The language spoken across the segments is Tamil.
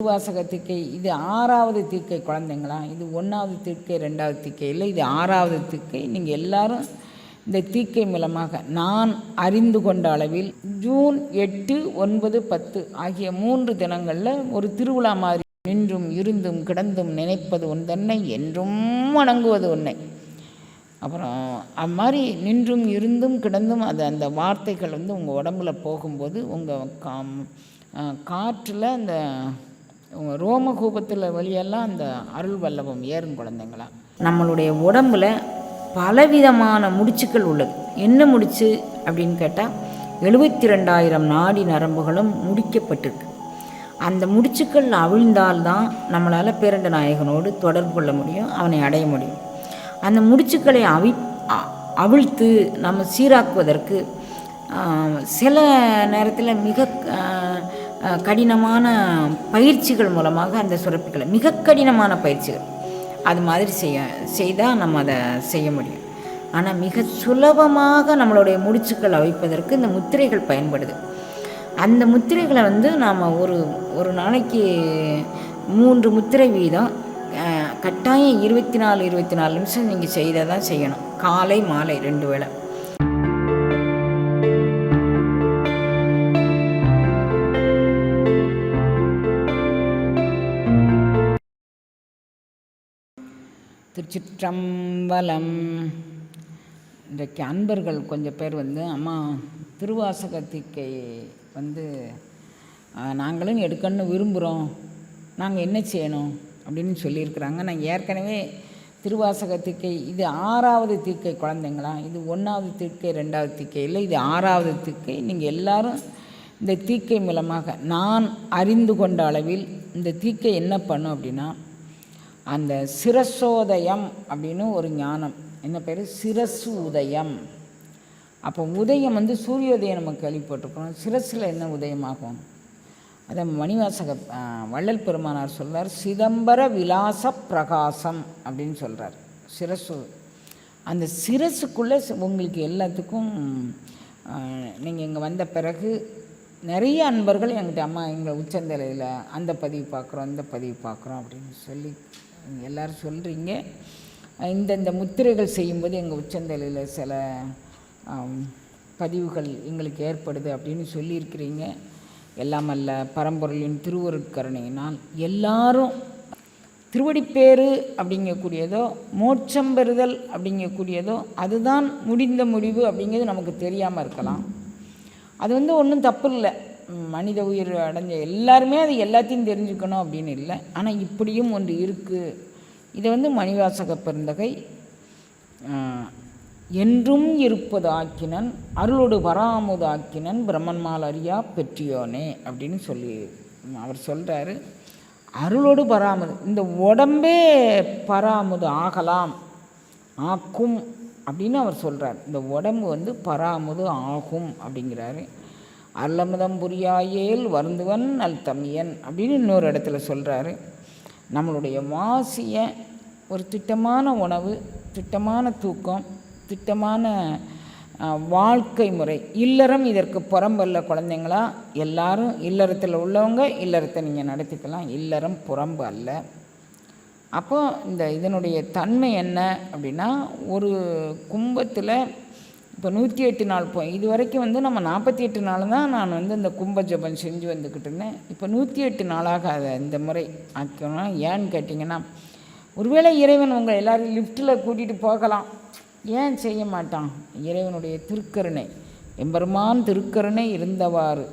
திருவாசக தீக்கை இது ஆறாவது தீக்கை குழந்தைங்களா? இது ஒன்றாவது தீக்கை ரெண்டாவது தீக்கை இல்லை இது ஆறாவது தீக்கை நீங்கள் எல்லாரும் இந்த தீக்கை மூலமாக நான் அறிந்து கொண்ட அளவில் ஜூன் எட்டு ஒன்பது பத்து ஆகிய மூன்று தினங்களில் ஒரு திருவிழா மாதிரி நின்றும் இருந்தும் கிடந்தும் நினைப்பது ஒன்றென்னை என்றும் வணங்குவது ஒன்றை அப்புறம் அது மாதிரி நின்றும் இருந்தும் கிடந்தும் அது அந்த வார்த்தைகள் வந்து உங்கள் உடம்புல போகும்போது உங்கள் கா காற்றில் அந்த ரோம ரோமகூபத்தில் வழியெல்லாம் அந்த அருள் வல்லபம் ஏறும் குழந்தைங்களா? நம்மளுடைய உடம்புல பலவிதமான முடிச்சுக்கள் உள்ளது. என்ன முடிச்சு அப்படின்னு கேட்டால் எழுபத்தி ரெண்டாயிரம் நாடி நரம்புகளும் முடிக்கப்பட்டிருக்கு. அந்த முடிச்சுக்கள் அவிழ்ந்தால்தான் நம்மளால் பேரண்ட நாயகனோடு தொடர்பு கொள்ள முடியும் அவனை அடைய முடியும். அந்த முடிச்சுக்களை அவி அ- அவிழ்த்து நம்ம சீராக்குவதற்கு சில நேரத்தில் மிக கடினமான பயிற்சிகள் மூலமாக அந்த சுரப்பிகளை மிக கடினமான பயிற்சிகள். அது மாதிரி செய்ய செய்தால் நம்ம அதை செய்ய முடியும். ஆனால் மிக சுலபமாக நம்மளுடைய முடிச்சுக்கள் அவிப்பதற்கு இந்த முத்திரைகள் பயன்படுது. அந்த முத்திரைகளை வந்து நாம் ஒரு ஒரு நாளைக்கு மூன்று முத்திரை வீதம் கட்டாயம் இருபத்தி நாலு இருபத்தி நாலு நிமிஷம் நீங்கள் செய்ததான் செய்யணும். காலை மாலை ரெண்டு வேளை. திருச்சிற்றம்பலம். இன்றைக்கு அன்பர்கள் கொஞ்சம் பேர் வந்து அம்மா திருவாசகத்திக்கை வந்து நாங்களும் எடுக்கணும்னு விரும்புகிறோம் நாங்கள் என்ன செய்யணும்? அப்படின்னு சொல்லியிருக்கிறாங்க. நான் ஏற்கனவே திருவாசக தீக்கை இது ஆறாவது திக்கை குழந்தைங்களா? இது ஒன்றாவது திக்கை ரெண்டாவது திக்கை இல்லை இது ஆறாவது திக்கை. நீங்கள் எல்லாரும் இந்த தீக்கை மூலமாக நான் அறிந்து கொண்ட அளவில் இந்த தீக்கை என்ன பண்ணும் அப்படின்னா அந்த சிரசோதயம் அப்படின்னு ஒரு ஞானம். என்ன பேர்? சிரசு உதயம். அப்போ உதயம் வந்து சூரியோதயம் நம்ம கேள்விப்பட்டிருக்கோம் சிரசில் என்ன உதயமாகும்? அதை மணிவாசக வள்ளல் பெருமானார் சொல்கிறார் சிதம்பர விலாச பிரகாசம் அப்படின்னு சொல்கிறார் சிரசு. அந்த சிரசுக்குள்ளே உங்களுக்கு எல்லாத்துக்கும் நீங்கள் இங்கே வந்த பிறகு நிறைய அன்பர்கள் என்கிட்ட அம்மா எங்கள் உச்சந்தலையில் அந்த பதிவு பார்க்குறோம் இந்த பதிவு பார்க்குறோம் அப்படின்னு சொல்லி எல்லோரும் சொல்கிறீங்க இந்தந்த முத்திரைகள் செய்யும்போது எங்கள் உச்சந்தலையில் சில பதிவுகள் எங்களுக்கு ஏற்படுது அப்படின்னு சொல்லியிருக்கிறீங்க. எல்லாம் அல்ல பரம்பொருளின் திருவருட்கருணையினால் எல்லாரும் திருவடிப்பேறு அப்படிங்கக்கூடியதோ மோட்சம் பெறுதல் அப்படிங்கக்கூடியதோ அதுதான் முடிந்த முடிவு அப்படிங்கிறது நமக்கு தெரியாமல் இருக்கலாம். அது வந்து ஒன்றும் தப்பு இல்லை. மனித உயிர் அடைஞ்ச எல்லாருமே அது எல்லாத்தையும் தெரிஞ்சுக்கணும் அப்படின்னு இல்லை. ஆனால் இப்படியும் ஒன்று இருக்குது இதை வந்து மணிவாசக பெருந்தகை. என்றும் இருப்பது ஆக்கினன் அருளோடு வராமுது ஆக்கினன் பிரம்மன்மால் அறியா பெற்றியோனே அப்படின்னு சொல்லி அவர் சொல்கிறாரு அருளோடு பராமுது இந்த உடம்பே பராமுது ஆகலாம் ஆக்கும் அப்படின்னு அவர் சொல்கிறார் இந்த உடம்பு வந்து பராமுது ஆகும் அப்படிங்கிறாரு. அருளமுதம் புரியாயேல் வருந்துவன் அல் தமியன் அப்படின்னு இன்னொரு இடத்துல சொல்கிறாரு நம்மளுடைய வாசிய ஒரு திட்டமான உணவு திட்டமான தூக்கம் திட்டமான வாழ்க்கை முறை இல்லறம் இதற்கு புறம்பல்ல குழந்தைங்களா? எல்லாரும் இல்லறத்தில் உள்ளவங்க இல்லறத்தை நீங்கள் நடத்திக்கலாம். இல்லறம் புறம்பு அல்ல. அப்போ இந்த இதனுடைய தன்மை என்ன அப்படின்னா ஒரு கும்பத்தில் இப்போ நூற்றி எட்டு நாள் போ இது வரைக்கும் வந்து நம்ம நாற்பத்தி எட்டு நாள் தான் நான் வந்து இந்த கும்ப ஜபம் செஞ்சு வந்துக்கிட்டு இருந்தேன். இப்போ நூற்றி எட்டு நாளாக அதை இந்த முறை. ஆக்கணும் ஏன்னு கேட்டிங்கன்னா ஒருவேளை இறைவன் உங்கள் எல்லோரும் லிஃப்ட்டில் கூட்டிகிட்டு போகலாம். ஏன் செய்ய மாட்டான்? இறைவனுடைய திருக்கருணை. எம்பெருமான் திருக்கருணை இருந்தவாறு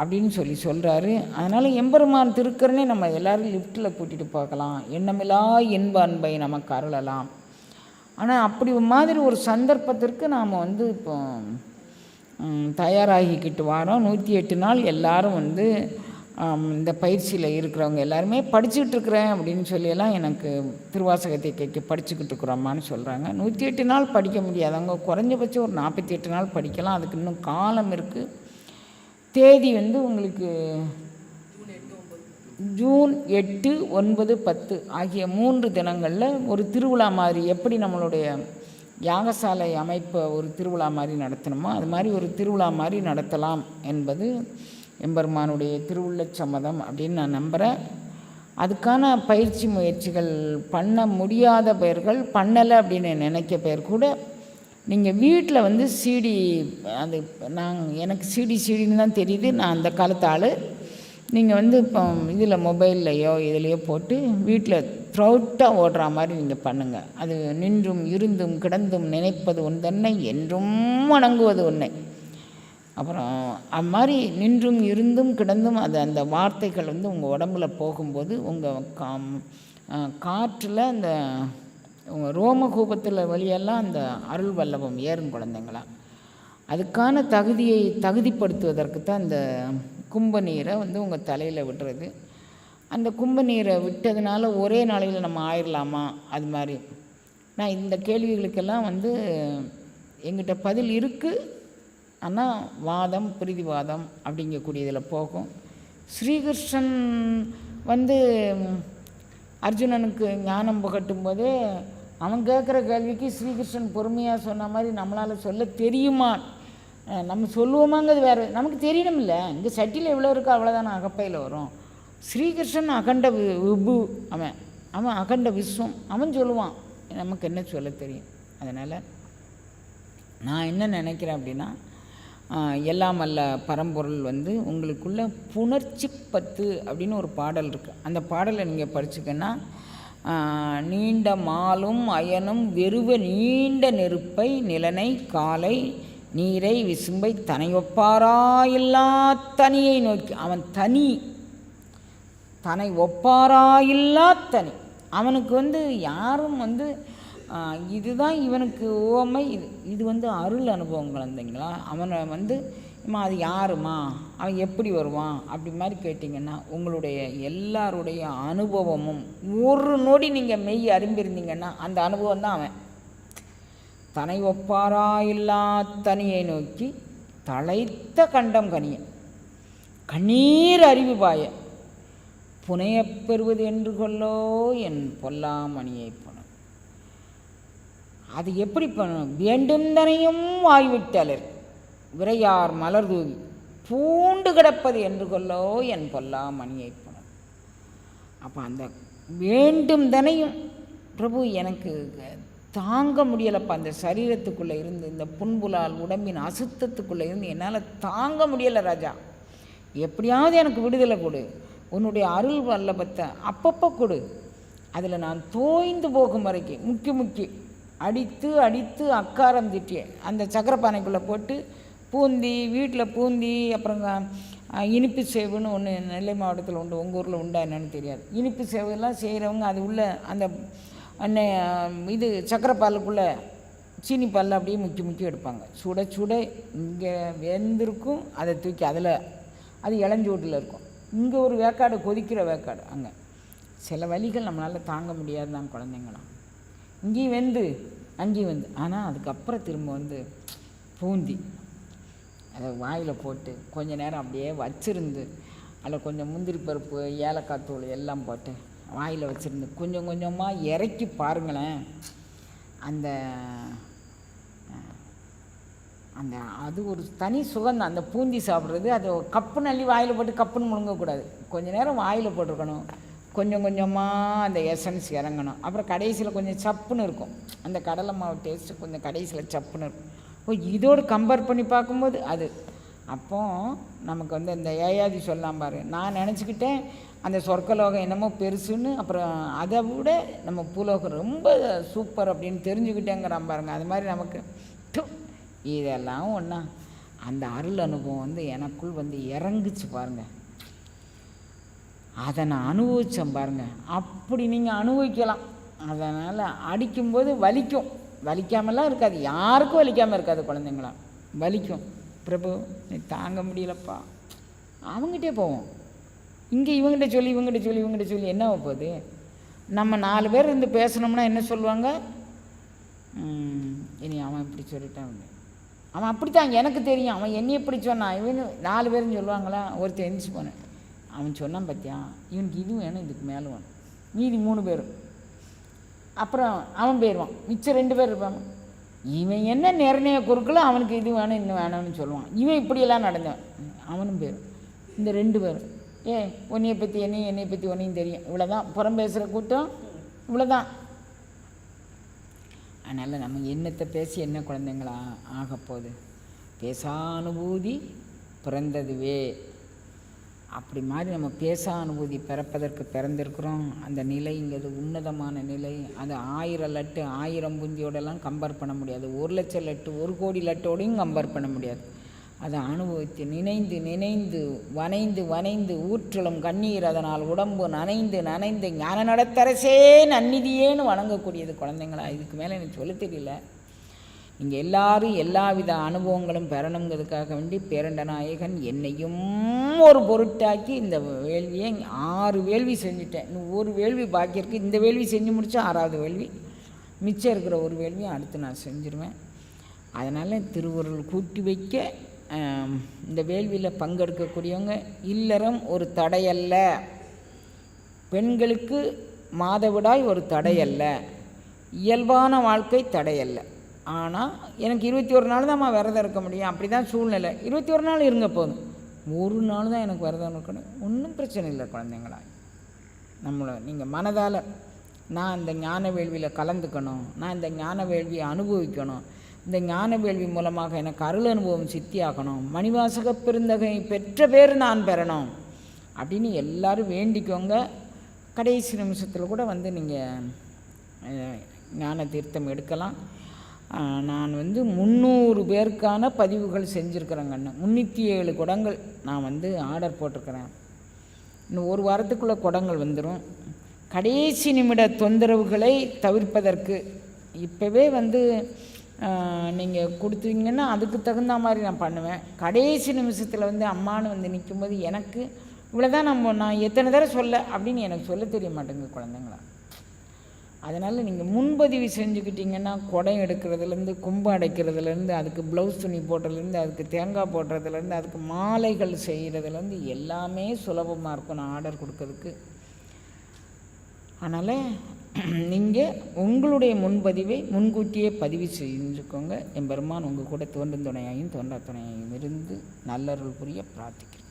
அப்படின்னு சொல்லி சொல்கிறாரு அதனால் எம்பெருமான் திருக்கருணை நம்ம எல்லோரும் லிஃப்ட்டில் கூட்டிகிட்டு போகலாம். எண்ணமில்லா இன்ப அன்பை நமக்கு அருளலாம். ஆனால் அப்படி மாதிரி ஒரு சந்தர்ப்பத்திற்கு நாம் வந்து இப்போ தயாராகிக்கிட்டு வரோம். நூற்றி எட்டு நாள் எல்லாரும் வந்து இந்த பயிற்சியில் இருக்கிறவங்க எல்லாருமே படிச்சுக்கிட்டு இருக்கிறேன் அப்படின்னு சொல்லியெல்லாம் எனக்கு திருவாசகத்தை கேட்க படிச்சுக்கிட்டு இருக்கிறோம்மான்னு சொல்கிறாங்க நூற்றி எட்டு நாள் படிக்க முடியாதவங்க குறைஞ்சபட்சம் ஒரு நாற்பத்தி எட்டு நாள் படிக்கலாம். அதுக்கு இன்னும் காலம் இருக்குது தேதி வந்து உங்களுக்கு ஜூன் எட்டு ஒன்பது பத்து ஆகிய மூன்று தினங்களில் ஒரு திருவிழா மாதிரி எப்படி நம்மளுடைய யாகசாலை அமைப்பை ஒரு திருவிழா மாதிரி நடத்தணுமோ அது மாதிரி ஒரு திருவிழா மாதிரி நடத்தலாம் என்பது எம்பெருமானுடைய திருவுள்ளச் சம்மதம் அப்படின்னு நான் நம்புகிறேன் அதுக்கான பயிற்சி முயற்சிகள் பண்ண முடியாத பெயர்கள் பண்ணலை அப்படின்னு நினைக்க பெயர் கூட நீங்கள் வீட்டில் வந்து சிடி அது நான் எனக்கு சிடி சிடின்னு தான் தெரியுது. நான் அந்த காலத்து ஆள். நீங்கள் வந்து இப்போ இதில் மொபைல்லையோ இதுலேயோ போட்டு வீட்டில் த்ரௌட்டாக ஓடுற மாதிரி நீங்கள் பண்ணுங்கள் அது நின்றும் இருந்தும் கிடந்தும் நினைப்பது ஒன்றென்னை என்றும் வணங்குவது ஒன்றை அப்புறம் அது மாதிரி நின்றும் இருந்தும் கிடந்தும் அது அந்த வார்த்தைகள் வந்து உங்கள் உடம்புல போகும்போது உங்கள் கா காற்றில் அந்த உங்கள் ரோமகூபத்தில் வழியெல்லாம் அந்த அருள் வல்லபம் ஏறும் குழந்தைங்களா. அதுக்கான தகுதியை தகுதிப்படுத்துவதற்கு தான் இந்த கும்ப நீரை வந்து உங்கள் தலையில் விடுறது. அந்த கும்ப நீரை விட்டதுனால ஒரே நாளையில் நம்ம ஆயிடலாமா அது மாதிரி. நான் இந்த கேள்விகளுக்கெல்லாம் வந்து எங்கிட்ட பதில் இருக்குது ஆனால் வாதம் பிரிதிவாதம் அப்படிங்கக்கூடியதில் போகும். ஸ்ரீகிருஷ்ணன் வந்து அர்ஜுனனுக்கு ஞானம் புகட்டும் போது அவன் கேட்குற கேள்விக்கு ஸ்ரீகிருஷ்ணன் பொறுமையாக சொன்ன மாதிரி நம்மளால் சொல்ல தெரியுமா நம்ம சொல்லுவோமாங்கிறது வேறு நமக்கு தெரியணுமில்ல இங்கே சட்டியில் எவ்வளோ இருக்கோ அவ்வளோதானே அகப்பையில் வரும். ஸ்ரீகிருஷ்ணன் அகண்ட வி- விபு அவன் அவன் அகண்ட விஸ்வம் அவன் சொல்லுவான். நமக்கு என்ன சொல்ல தெரியும்? அதனால் நான் என்ன நினைக்கிறேன் அப்படின்னா எல்லாம் அல்ல பரம்பொருள் வந்து உங்களுக்குள்ள புணர்ச்சி பத்து அப்படின்னு ஒரு பாடல் இருக்குது அந்த பாடலை நீங்கள் படிச்சுக்கன்னா நீண்ட மாலும் அயனும் வெறுவ நீண்ட நெருப்பை நிலனை காலை நீரை விசும்பை தனையொப்பாராயில்லா தனியை நோக்கி அவன் தனி. தன்னை ஒப்பாராயில்லா தனி. அவனுக்கு வந்து யாரும் வந்து இதுதான் இவனுக்கு ஓமை. இது இது வந்து அருள் அனுபவம் குழந்தைங்களா. அவனை வந்து அம்மா அது யாருமா? அவன் எப்படி வருவான்? அப்படி மாதிரி கேட்டிங்கன்னா உங்களுடைய எல்லாருடைய அனுபவமும் ஒரு நொடி நீங்கள் மெய் அறிந்திருந்தீங்கன்னா அந்த அனுபவம் தான் அவன். தனை ஒப்பாராயில்லா தனியை நோக்கி தழைத்த கண்டம் கனிய. கண்ணீர் அறிவு பாய. புனையப் பெறுவது என்று கொல்லோ என் பொல்லாமணியை புன அது எப்படி பண்ணும் வேண்டும் தனையும் வாய்விட்டலர் விரையார் மலர் தூவி. பூண்டு கிடப்பது என்று கொல்லோ என் பொல்லாமணியை புன அப்போ அந்த வேண்டும் தனையும் பிரபு எனக்கு தாங்க முடியலப்பா அந்த சரீரத்துக்குள்ளே இருந்து இந்த புண்புலால் உடம்பின் அசுத்தத்துக்குள்ளே இருந்து என்னால் தாங்க முடியலை ராஜா. எப்படியாவது எனக்கு விடுதலை கொடு. உன்னுடைய அருள் வல்லபத்தை அப்பப்போ கொடு. அதில் நான் தோய்ந்து போகும் வரைக்கும் முக்கி முக்கி அடித்து அடித்து அக்காரம் திட்டி அந்த சக்கரப்பானைக்குள்ளே போட்டு பூந்தி வீட்டில் பூந்தி அப்புறங்க இனிப்பு சேவுன்னு ஒன்று நெல்லை மாவட்டத்தில் உண்டு உங்கள் ஊரில் உண்டா என்னன்னு தெரியாது. இனிப்பு சேவெல்லாம் செய்கிறவங்க அது உள்ள அந்த அன்னை இது சக்கரைப்பாலுக்குள்ளே சீனி பாலில் அப்படியே முக்கி முக்கி எடுப்பாங்க. சுட சுட இங்கே வெந்திருக்கும் அதை தூக்கி அதில் அது இளஞ்சூட்டில் இருக்கும். இங்கே ஒரு வேக்காடு கொதிக்கிற வேக்காடு அங்கே. சில வலிகள் நம்மளால் தாங்க முடியாது தான் குழந்தைங்களாம். இங்கேயும் வெந்து அங்கேயும் வந்து. ஆனால் அதுக்கப்புறம் திரும்ப வந்து பூந்தி. அதை வாயில் போட்டு கொஞ்ச நேரம் அப்படியே வச்சிருந்து அதில் கொஞ்சம் முந்திரி பருப்பு ஏலக்காய் தூள் எல்லாம் போட்டு வாயில் வச்சுருந்து கொஞ்சம் கொஞ்சமாக இறக்கி பாருங்களேன். அந்த அந்த அது ஒரு தனி சுகந்தம் அந்த பூந்தி சாப்பிட்றது அது கப்புன்னு அள்ளி வாயில் போட்டு கப்புன்னு முழுங்கக்கூடாது. கொஞ்ச நேரம் வாயில் போட்டிருக்கணும். கொஞ்சம் கொஞ்சமாக அந்த எசன்ஸ் இறங்கணும். அப்புறம் கடைசியில் கொஞ்சம் சப்புன்னு இருக்கும். அந்த கடலை மாவு டேஸ்ட்டு கொஞ்சம் கடைசியில் சப்புன்னு இருக்கும். ஓ இதோடு கம்பேர் பண்ணி பார்க்கும்போது அது. அப்போ நமக்கு வந்து இந்த ஏயாதி சொல்லலாம் பாரு. நான் நினச்சிக்கிட்டேன் அந்த சொர்க்கலோகம் என்னமோ பெருசுன்னு அப்புறம் அதை விட நம்ம பூலோகம் ரொம்ப சூப்பர் அப்படின்னு தெரிஞ்சுக்கிட்டேங்கிறான் பாருங்க. அது மாதிரி நமக்கு இதெல்லாம் ஒன்றா அந்த அருள் அனுபவம் வந்து எனக்குள் வந்து இறங்குச்சு பாருங்கள் அதை நான் அனுபவித்தேன் பாருங்க. அப்படி நீங்கள் அனுபவிக்கலாம். அதனால் அடிக்கும்போது வலிக்கும். வலிக்காமலாம் இருக்காது. யாருக்கும் வலிக்காமல் இருக்காது குழந்தைங்களா வலிக்கும். பிரபு நீ தாங்க முடியலப்பா. அவங்ககிட்டே போவோம். இங்கே இவங்ககிட்ட சொல்லி இவங்ககிட்ட சொல்லி இவங்ககிட்ட சொல்லி என்ன ஆக போகுது? நம்ம நாலு பேர் இருந்து பேசணும்னா என்ன சொல்லுவாங்க? இனி அவன் இப்படி சொல்லிட்டான் அவன் அப்படித்தான் எனக்கு தெரியும். அவன் என்னை எப்படி சொன்னான். இவனு நாலு பேரும் சொல்லுவாங்களா? ஒருத்தர் எந்திரிச்சு போனேன். அவன் சொன்னான் பார்த்தியா இவனுக்கு இது வேணும் இதுக்கு மேலே வேணும். மீதி மூணு பேரும். அப்புறம் அவன் போயிடுவான். மிச்சம் ரெண்டு பேர் இருப்பான் இவன் என்ன நிர்ணய குறுக்களோ அவனுக்கு இது வேணும் இன்னும் வேணும்னு சொல்லுவான். இவன் இப்படியெல்லாம் நடந்தவன். அவனும் பேரும் இந்த ரெண்டு பேரும். ஏ உன்னையை பற்றி என்னையும் என்னையை பற்றி உன்னையும் தெரியும். இவ்வளோதான் புறம் பேசுகிற கூட்டம் இவ்வளோதான் அதனால் நம்ம என்னத்தை பேசி என்ன குழந்தைங்களா ஆகப்போகுது பேசானுபூதி பிறந்ததுவே. அப்படி மாதிரி நம்ம பேசானுபூதி பிறப்பதற்கு பிறந்திருக்கிறோம். அந்த நிலைங்கிறது உன்னதமான நிலை. அது ஆயிரம் லட்டு ஆயிரம் புந்தியோடலாம் கம்பேர் பண்ண முடியாது. ஒரு லட்சம் லட்டு ஒரு கோடி லட்டோடையும் கம்பேர் பண்ண முடியாது. அதை அனுபவித்து நினைந்து நினைந்து வனைந்து வனைந்து ஊற்றலும் கண்ணீர் அதனால் உடம்பு நனைந்து நனைந்து ஞான நடத்தரசே நன்னிதியேன்னு வணங்கக்கூடியது குழந்தைங்களா? இதுக்கு மேலே எனக்கு சொல்ல தெரியல. நீங்கள் எல்லாரும் எல்லாவித அனுபவங்களும் பெறணுங்கிறதுக்காக வேண்டி பேரண்ட நாயகன் என்னையும் ஒரு பொருட்டாக்கி இந்த வேள்வியை ஆறு வேள்வி செஞ்சுட்டேன். இன்னும் ஒரு வேள்வி பாக்கி இருக்குது இந்த வேள்வி செஞ்சு முடிச்சா ஆறாவது வேள்வி. மிச்சம் இருக்கிற ஒரு வேள்வியும் அடுத்து நான் செஞ்சுருவேன். அதனால் திருவுருள் கூட்டி வைக்க இந்த வேள்வியில் பங்கெடுக்கக்கூடியவங்க இல்லறம் ஒரு தடையல்ல. பெண்களுக்கு மாதவிடாய் ஒரு தடையல்ல. இயல்பான வாழ்க்கை தடையல்ல. ஆனால் எனக்கு இருபத்தி ஒரு நாள் தான் விரதம் இருக்க முடியும். அப்படி தான் சூழ்நிலை. இருபத்தி ஒரு நாள் இருங்க போதும். ஒரு நாள் தான் எனக்கு விரதம் இருக்கணும். ஒன்றும் பிரச்சனை இல்லை குழந்தைங்களா. நம்மளை நீங்கள் மனதால் நான் இந்த ஞான வேள்வியில் கலந்துக்கணும். நான் இந்த ஞான வேள்வியை அனுபவிக்கணும். இந்த ஞான வேள்வி மூலமாக எனக்கு அருள் அனுபவம் சித்தியாகணும். மணிவாசக பெருந்தகை பெற்ற பேர் நான் பெறணும். அப்படின்னு எல்லாரும் வேண்டிக்கோங்க. கடைசி நிமிஷத்தில் கூட வந்து நீங்கள் ஞான தீர்த்தம் எடுக்கலாம். நான் வந்து முந்நூறு பேருக்கான பதிவுகள் செஞ்சுருக்கிறேங்கண்ணு முந்நூற்றி ஏழு குடங்கள் நான் வந்து ஆர்டர் போட்டிருக்கிறேன். இன்னும் ஒரு வாரத்துக்குள்ளே குடங்கள் வந்துடும் கடைசி நிமிட தொந்தரவுகளை தவிர்ப்பதற்கு இப்போவே வந்து நீங்கள் கொடுத்தீங்கன்னா அதுக்கு தகுந்த மாதிரி நான் பண்ணுவேன். கடைசி நிமிஷத்தில் வந்து அம்மானு வந்து நிற்கும்போது எனக்கு இவ்வளோதான் நம்ம நான் எத்தனை தடவை சொல்ல அப்படின்னு எனக்கு சொல்ல தெரிய மாட்டேங்குது குழந்தைங்களா. அதனால் நீங்கள் முன்பதிவு செஞ்சுக்கிட்டிங்கன்னா குடம் எடுக்கிறதுலேருந்து கும்பம் அடைக்கிறதுலேருந்து அதுக்கு ப்ளவுஸ் துணி போடுறதுலேருந்து அதுக்கு தேங்காய் போடுறதுலேருந்து அதுக்கு மாலைகள் செய்கிறதுலேருந்து எல்லாமே சுலபமாக இருக்கும் நான் ஆர்டர் கொடுக்கறதுக்கு. அதனால் நீங்கள் உங்களுடைய முன்பதிவை முன்கூட்டியே பதிவு செஞ்சுக்கோங்க என் பெருமான் உங்கள் கூட தோன்றும் துணையாயும் தோன்றா துணையாயும் இருந்து நல்லருள் புரிய பிரார்த்திக்கிறேன்.